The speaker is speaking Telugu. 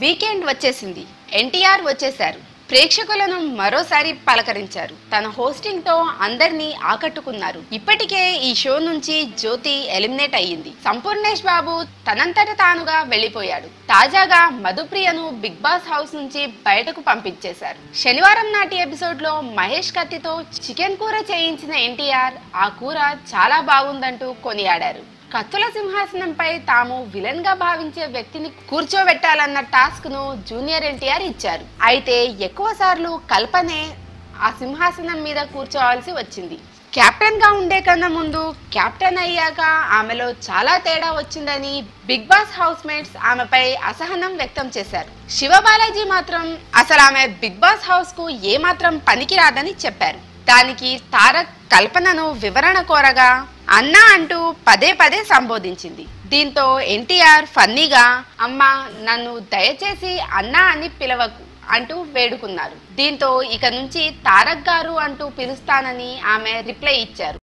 వీకెండ్ వచ్చేసింది. ఎన్టీఆర్ వచ్చేశారు. ప్రేక్షకులను మరోసారి పలకరించారు. తన హోస్టింగ్తో అందరినీ ఆకట్టుకున్నారు. ఇప్పటికే ఈ షో నుంచి జ్యోతి ఎలిమినేట్ అయ్యింది. సంపూర్ణేష్ బాబు తనంతట తానుగా వెళ్ళిపోయాడు తాజాగా మధుప్రియను బిగ్ బాస్ హౌస్ నుంచి బయటకు పంపించేశారు. శనివారం నాటి ఎపిసోడ్లో మహేష్ కత్తితో చికెన్ కూర చేయించిన ఎన్టీఆర్ ఆ కూర చాలా బాగుందంటూ కొనియాడారు. కత్తుల సింహాసనంపై తాము విలన్గా భావించే వ్యక్తిని కూర్చోబెట్టాలన్న టాస్క్ను జూనియర్ ఎన్టీఆర్ ఇచ్చారు. అయితే ఎక్కువ సార్లు కల్పనే ఆ సింహాసనం మీద కూర్చోవాల్సి వచ్చింది. కెప్టెన్గా ఉండే కన్నా ముందు కెప్టెన్ అయ్యాక ఆమెలో చాలా తేడా వచ్చిందని బిగ్ బాస్ హౌస్ మేట్స్ ఆమెపై అసహనం వ్యక్తం చేశారు. శివబాలాజీ మాత్రం అసలు ఆమె బిగ్ బాస్ హౌస్కు ఏమాత్రం పనికిరాదని చెప్పారు. దానికి తారక్ కల్పనను వివరణ కోరగా అన్నా అంటూ పదే పదే సంబోధించింది. దీంతో ఎన్టీఆర్ ఫన్నీగా అమ్మ నన్ను దయచేసి అన్నా అని పిలవకు అంటూ వేడుకున్నారు. దీంతో ఇక నుంచి తారక్ గారు అంటూ పిలుస్తానని ఆమె రిప్లై ఇచ్చారు.